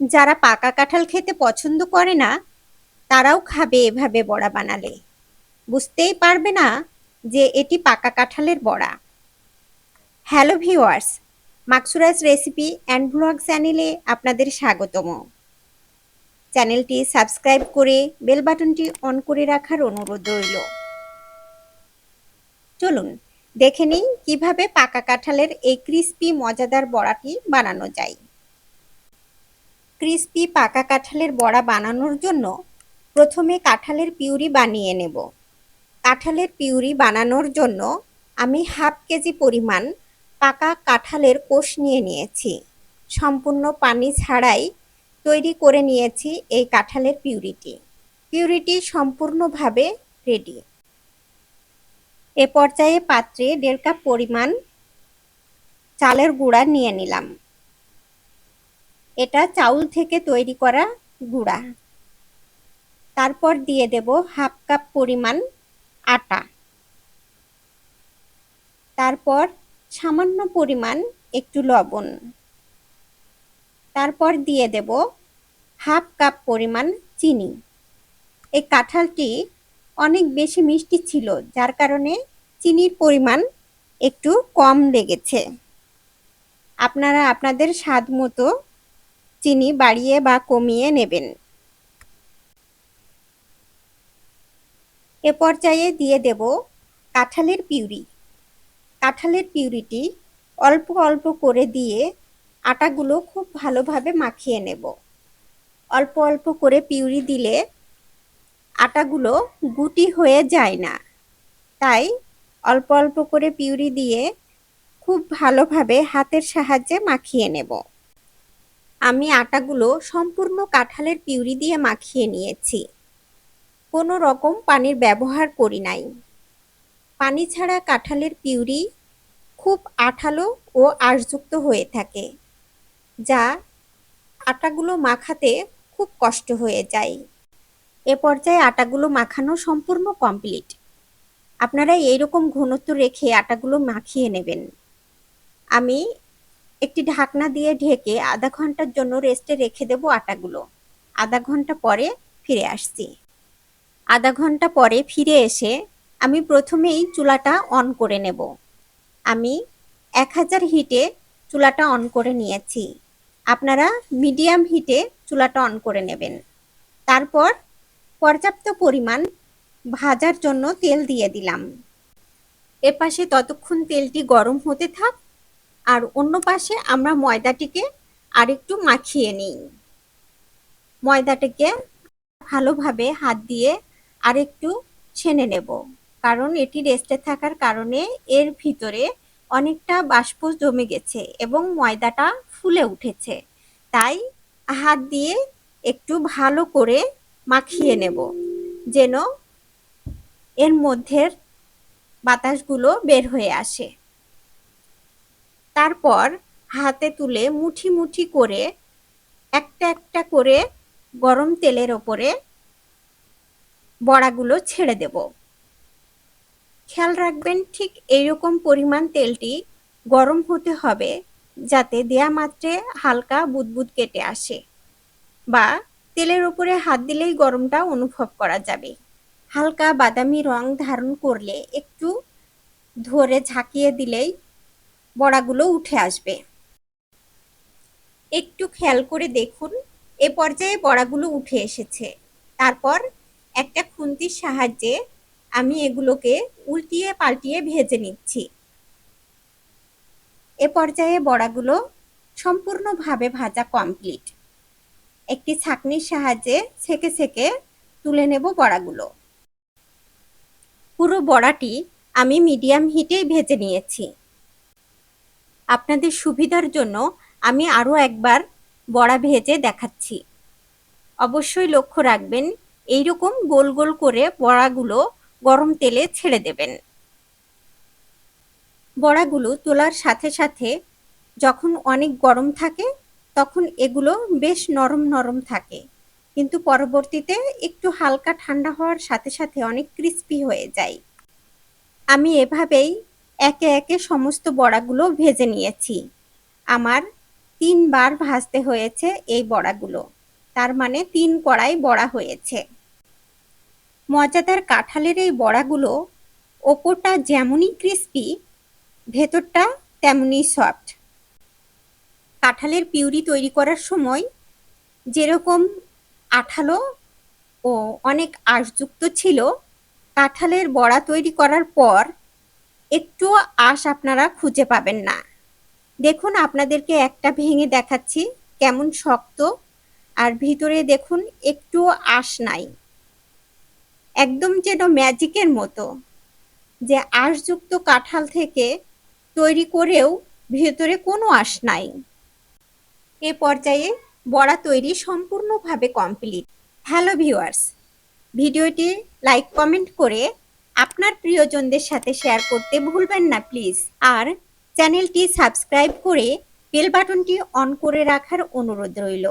যারা পাকা কাঁঠাল খেতে পছন্দ করে না, তারাও খাবে এভাবে বড়া বানালে। বুঝতেই পারবে না যে এটি পাকা কাঁঠালের বড়া। Hello viewers Maksura's recipe and blog চ্যানেলে আপনাদের স্বাগতম। চ্যানেলটি সাবস্ক্রাইব করে বেল বাটনটি অন করে রাখার অনুরোধ রইল। চলুন, দেখে নিই কীভাবে পাকা কাঁঠালের এই ক্রিস্পি, মজাদার বড়াটি বানানো যায়। ক্রিস্পি পাকা কাঁঠালের বড়া বানানোর জন্য প্রথমে কাঁঠালের পিউরি বানিয়ে নেব। কাঁঠালের পিউরি বানানোর জন্য আমি হাফ কেজি পরিমাণ পাকা কাঁঠালের কোষ নিয়ে নিয়েছি। সম্পূর্ণ পানি ছাড়াই তৈরি করে নিয়েছি এই কাঁঠালের পিউরিটি। পিউরিটি সম্পূর্ণভাবে রেডি। এ পর্যায়ে পাত্রে দেড় কাপ পরিমাণ চালের গুঁড়া নিয়ে নিলাম। এটা চাউল থেকে তৈরি করা গুঁড়া। তারপর দিয়ে দেব হাফ কাপ পরিমাণ আটা। তারপর সামান্য পরিমাণ একটু লবণ। তারপর দিয়ে দেব হাফ কাপ পরিমাণ চিনি। এই কাঁঠালটি অনেক বেশি মিষ্টি ছিল, যার কারণে চিনির পরিমাণ একটু কম লেগেছে। আপনারা আপনাদের স্বাদ মতো চিনি বাড়িয়ে বা কমিয়ে নেবেন। এ পর্যায়ে দিয়ে দেব কাঁঠালের পিউরি। কাঁঠালের পিউরিটি অল্প অল্প করে দিয়ে আটাগুলো খুব ভালোভাবে মাখিয়ে নেব। অল্প অল্প করে পিউরি দিলে আটাগুলো গুটি হয়ে যায় না। তাই অল্প অল্প করে পিউরি দিয়ে খুব ভালোভাবে হাতের সাহায্যে মাখিয়ে নেব। আমি আটাগুলো সম্পূর্ণ কাঁঠালের পিউরি দিয়ে মাখিয়ে নিয়েছি। কোনো রকম পানির ব্যবহার করি নাই। পানি ছাড়া কাঁঠালের পিউরি খুব আঠালো ও আঁশযুক্ত হয়ে থাকে, যা আটাগুলো মাখাতে খুব কষ্ট হয়ে যায়। এ পর্যায়ে আটাগুলো মাখানো সম্পূর্ণ কমপ্লিট। আপনারা এইরকম ঘনত্ব রেখে আটাগুলো মাখিয়ে নেবেন। আমি একটি ঢাকনা দিয়ে ঢেকে আধা ঘণ্টার জন্য রেস্টে রেখে দেব আটাগুলো। আধা ঘণ্টা পরে ফিরে আসছি। আধা ঘণ্টা পরে ফিরে এসে আমি প্রথমেই চুলাটা অন করে নেব। আমি এক হাজার হিটে চুলাটা অন করে নিয়েছি। আপনারা মিডিয়াম হিটে চুলাটা অন করে নেবেন। তারপর পর্যাপ্ত পরিমাণ ভাজার জন্য তেল দিয়ে দিলাম। এপাশে ততক্ষণ তেলটি গরম হতে থাক আর অন্য পাশে আমরা ময়দাটিকে আরেকটু মাখিয়ে নিই। ময়দাটাকে ভালোভাবে হাত দিয়ে আরেকটু ছেনে নেব, কারণ এটি রেস্টে থাকার কারণে এর ভিতরে অনেকটা বাষ্প জমে গেছে এবং ময়দাটা ফুলে উঠেছে। তাই হাত দিয়ে একটু ভালো করে মাখিয়ে নেব, যেন এর মধ্যের বাতাসগুলো বের হয়ে আসে। তারপর হাতে তুলে মুঠি মুঠি করে একটা একটা করে গরম তেলের ওপরে বড়াগুলো ছেড়ে দেব। খেয়াল রাখবেন ঠিক এইরকম পরিমাণ তেলটি গরম হতে হবে যাতে দেয়া মাত্রে হালকা বুদবুদ কেটে আসে বা তেলের উপরে হাত দিলেই গরমটা অনুভব করা যাবে। হালকা বাদামি রং ধারণ করলে একটু ধরে ঝাঁকিয়ে দিলেই বড়াগুলো উঠে আসবে। একটু খেয়াল করে দেখুন, এ পর্যায়ে বড়াগুলো উঠে এসেছে। তারপর একটা খুন্তির সাহায্যে আমি এগুলোকে উল্টিয়ে পাল্টিয়ে ভেজে নিচ্ছি। এ পর্যায়ে বড়াগুলো সম্পূর্ণভাবে ভাজা কমপ্লিট। একটি ছাকনির সাহায্যে ছেঁকে ছেঁকে তুলে নেব বড়াগুলো। পুরো বড়াটি আমি মিডিয়াম হিটেই ভেজে নিয়েছি। আপনাদের সুবিধার জন্য আমি আরও একবার বড়া ভেজে দেখাচ্ছি। অবশ্যই লক্ষ্য রাখবেন এই রকম গোল গোল করে বড়াগুলো গরম তেলে ছেড়ে দেবেন। বড়াগুলো তোলার সাথে সাথে যখন অনেক গরম থাকে, তখন এগুলো বেশ নরম নরম থাকে। কিন্তু পরবর্তীতে একটু হালকা ঠান্ডা হওয়ার সাথে সাথে অনেক ক্রিস্পি হয়ে যায়। আমি এভাবেই একে একে সমস্ত বড়াগুলো ভেজে নিয়েছি। আমার তিনবার ভাজতে হয়েছে এই বড়াগুলো। তার মানে তিন কড়াই বড়া হয়েছে। মজাদার কাঁঠালের এই বড়াগুলো ওপরটা যেমনই ক্রিস্পি ভেতরটা তেমনই সফট কাঁঠালের পিউরি তৈরি করার সময় যেরকম আঠালো ও অনেক আঁশযুক্ত ছিল, কাঁঠালের বড়া তৈরি করার পর একটুও আঁশ আপনারা খুঁজে পাবেন না। দেখুন, আপনাদেরকে একটা ভেঙে দেখাচ্ছি, কেমন শক্ত। আর ভিতরে দেখুন একটুও আঁশ নাই। একদম যেন ম্যাজিকের মতো। যে আঁশযুক্ত কাঁঠাল থেকে তৈরি করেও ভেতরে কোনো আঁশ নাই। এ পর্যায়ে বড়া তৈরি সম্পূর্ণভাবে কমপ্লিট। হ্যালো ভিউয়ার্স, ভিডিওটি লাইক, কমেন্ট করে আপনার প্রিয়জনদের সাথে শেয়ার করতে ভুলবেন না প্লিজ আর চ্যানেলটি সাবস্ক্রাইব করে বেল বাটনটি অন করে রাখার অনুরোধ রইল।